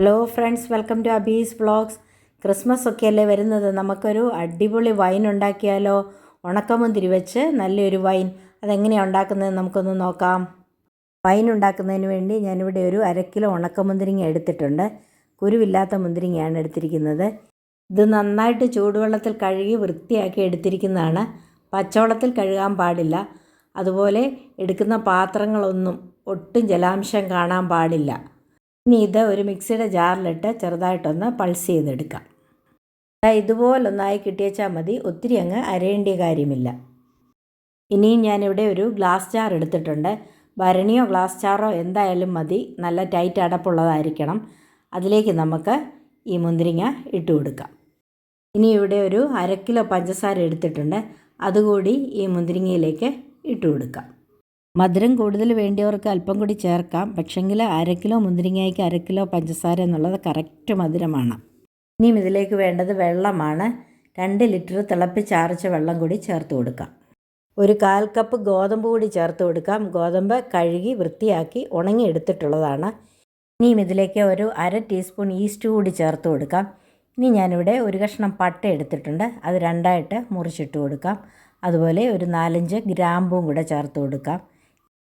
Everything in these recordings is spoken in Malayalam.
Hello friends welcome to Abi's vlogs Christmas ഒക്കെ അല്ലേ വരുന്നത്? നമുക്കൊരു അടിപൊളി വൈൻ ഉണ്ടാക്കിയാലോ? ഉണക്കമുന്തിരി വെച്ച് നല്ലൊരു വൈൻ അതെങ്ങനെയാണ് ഉണ്ടാക്കുന്നത് നമുക്കൊന്ന് നോക്കാം. വൈൻ ഉണ്ടാക്കുന്നതിന് വേണ്ടി ഞാനിവിടെ ഒരു അരക്കിലോ കിലോ ഉണക്കമുന്തിരിങ്ങ എടുത്തിട്ടുണ്ട്. കുരുവില്ലാത്ത മുന്തിരിങ്ങയാണ് എടുത്തിരിക്കുന്നത്. ഇത് നന്നായിട്ട് ചൂടുവെള്ളത്തിൽ കഴുകി വൃത്തിയാക്കി എടുത്തിരിക്കുന്നതാണ്. പച്ചവെള്ളത്തിൽ കഴുകാൻ പാടില്ല. അതുപോലെ എടുക്കുന്ന പാത്രങ്ങളൊന്നും ഒട്ടും ജലാംശം കാണാൻ പാടില്ല. ഇനി ഇത് ഒരു മിക്സിയുടെ ജാറിലിട്ട് ചെറുതായിട്ടൊന്ന് പൾസ് ചെയ്തെടുക്കാം. ഇതുപോലൊന്നായി കിട്ടിയേച്ചാൽ മതി ഒത്തിരി അങ്ങ് അരയേണ്ടിയ കാര്യമില്ല. ഇനിയും ഞാനിവിടെ ഒരു ഗ്ലാസ് ജാർ എടുത്തിട്ടുണ്ട്. ഭരണിയോ ഗ്ലാസ് ജാറോ എന്തായാലും മതി നല്ല ടൈറ്റ് അടപ്പുള്ളതായിരിക്കണം. അതിലേക്ക് നമുക്ക് ഈ മുന്തിരിങ്ങ ഇട്ട് കൊടുക്കാം. ഇനി ഇവിടെ ഒരു അര കിലോ പഞ്ചസാര എടുത്തിട്ടുണ്ട്. അതുകൂടി ഈ മുന്തിരിങ്ങയിലേക്ക് ഇട്ട് കൊടുക്കാം. മധുരം കൂടുതൽ വേണ്ടിയവർക്ക് അല്പം കൂടി ചേർക്കാം. പക്ഷെങ്കിൽ അര കിലോ മുന്തിരിങ്ങയ്ക്ക് അര കിലോ പഞ്ചസാര എന്നുള്ളത് കറക്റ്റ് മധുരമാണ്. ഇനിയും ഇതിലേക്ക് വേണ്ടത് വെള്ളമാണ്. രണ്ട് ലിറ്റർ തിളപ്പിച്ചാറിച്ച വെള്ളം കൂടി ചേർത്ത് കൊടുക്കാം. ഒരു കാൽ കപ്പ് ഗോതമ്പ് കൂടി ചേർത്ത് കൊടുക്കാം. ഗോതമ്പ് കഴുകി വൃത്തിയാക്കി ഉണങ്ങി എടുത്തിട്ടുള്ളതാണ് ഇനിയും ഇതിലേക്ക് ഒരു അര ടീസ്പൂൺ ഈസ്റ്റ് കൂടി ചേർത്ത് കൊടുക്കാം. ഇനി ഞാനിവിടെ ഒരു കഷ്ണം പട്ട എടുത്തിട്ടുണ്ട്. അത് രണ്ടായിട്ട് മുറിച്ചിട്ട് കൊടുക്കാം. അതുപോലെ ഒരു നാലഞ്ച് ഗ്രാമ്പും കൂടെ ചേർത്ത് കൊടുക്കാം.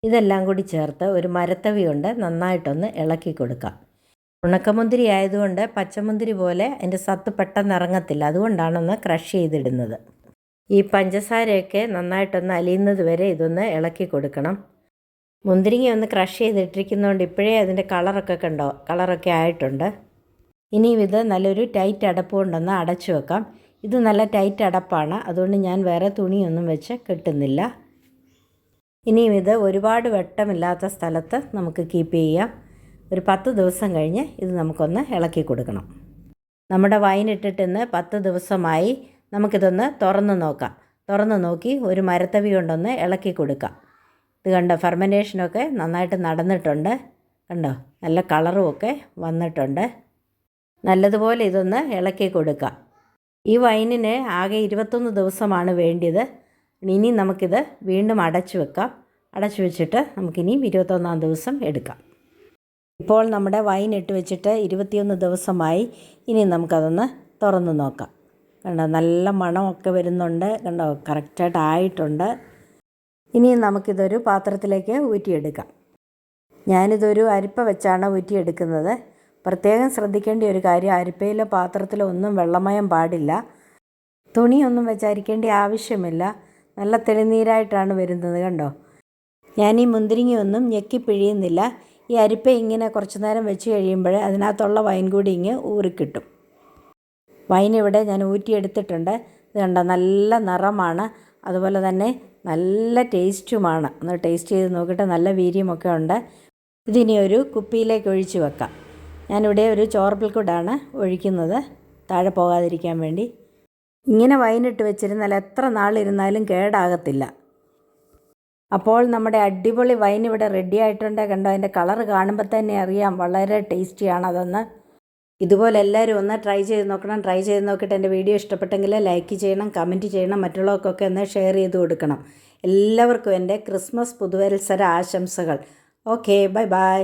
ഇതെല്ലാം കൂടി ചേർത്ത് ഒരു മരത്തവി കൊണ്ട് നന്നായിട്ടൊന്ന് ഇളക്കി കൊടുക്കാം. ഉണക്കമുന്തിരി ആയതുകൊണ്ട് പച്ചമുന്തിരി പോലെ അതിന്റെ സത്ത് പെട്ടെന്ന് ഇറങ്ങത്തില്ല. അതുകൊണ്ടാണൊന്ന് ക്രഷ് ചെയ്തിടുന്നത്. ഈ പഞ്ചസാരയൊക്കെ നന്നായിട്ടൊന്ന് അലിയുന്നത് വരെ ഇതൊന്ന് ഇളക്കി കൊടുക്കണം. മുന്തിരിങ്ങ ഒന്ന് ക്രഷ് ചെയ്തിട്ടിരിക്കുന്നതുകൊണ്ട് ഇപ്പോഴേ അതിന്റെ കളറൊക്കെ കണ്ടോ? കളറൊക്കെ ആയിട്ടുണ്ട്. ഇനി ഇത് നല്ലൊരു ടൈറ്റ് അടപ്പ് കൊണ്ടൊന്ന് അടച്ചു വെക്കാം. ഇത് നല്ല ടൈറ്റ് അടപ്പാണ്. അതുകൊണ്ട് ഞാൻ വേറെ തുണിയൊന്നും വെച്ച് കെട്ടുന്നില്ല. ഇനിയും ഇത് ഒരുപാട് വെട്ടമില്ലാത്ത സ്ഥലത്ത് നമുക്ക് കീപ്പ് ചെയ്യാം. ഒരു പത്ത് ദിവസം കഴിഞ്ഞ് ഇത് നമുക്കൊന്ന് ഇളക്കി കൊടുക്കണം. നമ്മുടെ വൈൻ ഇട്ടിട്ടിന്ന് പത്ത് ദിവസമായി നമുക്കിതൊന്ന് തുറന്ന് നോക്കാം. തുറന്ന് നോക്കി ഒരു മരത്തവി കൊണ്ടൊന്ന് ഇളക്കി കൊടുക്കാം. ഇത് കണ്ടോ ഫെർമെന്റേഷനൊക്കെ നന്നായിട്ട് നടന്നിട്ടുണ്ട്. കണ്ടോ നല്ല കളറും ഒക്കെ വന്നിട്ടുണ്ട്. നല്ലതുപോലെ ഇതൊന്ന് ഇളക്കി കൊടുക്കാം. ഈ വൈനിന് ആകെ ഇരുപത്തൊന്ന് ദിവസമാണ് വേണ്ടിയത്. ഇനി നമുക്കിത് വീണ്ടും അടച്ചു വെക്കാം. അടച്ചു വെച്ചിട്ട് നമുക്കിനി ഇരുപത്തൊന്നാം ദിവസം എടുക്കാം. ഇപ്പോൾ നമ്മുടെ വൈൻ ഇട്ട് വെച്ചിട്ട് ഇരുപത്തിയൊന്ന് ദിവസമായി. ഇനി നമുക്കതൊന്ന് തുറന്ന് നോക്കാം. കണ്ടോ നല്ല മണമൊക്കെ വരുന്നുണ്ട്. കണ്ടോ കറക്റ്റായിട്ട് ആയിട്ടുണ്ട്. ഇനി നമുക്കിതൊരു പാത്രത്തിലേക്ക് ഊറ്റിയെടുക്കാം. ഞാനിതൊരു അരിപ്പ വെച്ചാണ് ഊറ്റിയെടുക്കുന്നത്. പ്രത്യേകം ശ്രദ്ധിക്കേണ്ട ഒരു കാര്യം അരിപ്പയിലോ പാത്രത്തിലോ ഒന്നും വെള്ളമയം പാടില്ല. തുണിയൊന്നും വെച്ചരിക്കേണ്ട ആവശ്യമില്ല. നല്ല തെളിനീരായിട്ടാണ് വരുന്നത് കണ്ടോ? ഞാൻ ഈ മുന്തിരിങ്ങയൊന്നും ഞെക്കി പിഴിയുന്നില്ല. ഈ അരിപ്പ ഇങ്ങനെ കുറച്ച് നേരം വെച്ച് കഴിയുമ്പോൾ അതിനകത്തുള്ള വൈൻ കൂടി ഇങ്ങ് ഊറിക്കിട്ടും. വൈൻ ഇവിടെ ഞാൻ ഊറ്റിയെടുത്തിട്ടുണ്ട്. ഇത് കണ്ടോ? നല്ല നിറമാണ്. അതുപോലെ തന്നെ നല്ല ടേസ്റ്റുമാണ്. ഒന്ന് ടേസ്റ്റ് ചെയ്ത് നോക്കിയിട്ട് നല്ല വീര്യമൊക്കെ ഉണ്ട്. ഇതിനി ഒരു കുപ്പിയിലേക്ക് ഒഴിച്ച് വെക്കാം. ഞാനിവിടെ ഒരു ചോർപ്പിൽക്കൂടാണ് ഒഴിക്കുന്നത്. താഴെ പോകാതിരിക്കാൻ വേണ്ടി. ഇങ്ങനെ വൈനിട്ട് വെച്ചിരുന്നാൽ എത്ര നാളിരുന്നാലും കേടാകത്തില്ല. അപ്പോൾ നമ്മുടെ അടിപൊളി വൈൻ ഇവിടെ റെഡി ആയിട്ടുണ്ട്. കണ്ടോ അതിന്റെ കളർ കാണുമ്പോൾ തന്നെ അറിയാം. വളരെ ടേസ്റ്റിയാണ് അതൊന്ന്. ഇതുപോലെ എല്ലാവരും ഒന്ന് ട്രൈ ചെയ്ത് നോക്കണം. ട്രൈ ചെയ്ത് നോക്കിയിട്ട് എന്റെ വീഡിയോ ഇഷ്ടപ്പെട്ടെങ്കിൽ ലൈക്ക് ചെയ്യണം കമന്റ് ചെയ്യണം മറ്റുള്ളവർക്കൊക്കെ ഒന്ന് ഷെയർ ചെയ്ത് കൊടുക്കണം. എല്ലാവർക്കും എന്റെ ക്രിസ്മസ് പുതുവത്സര ആശംസകൾ. Okay bye bye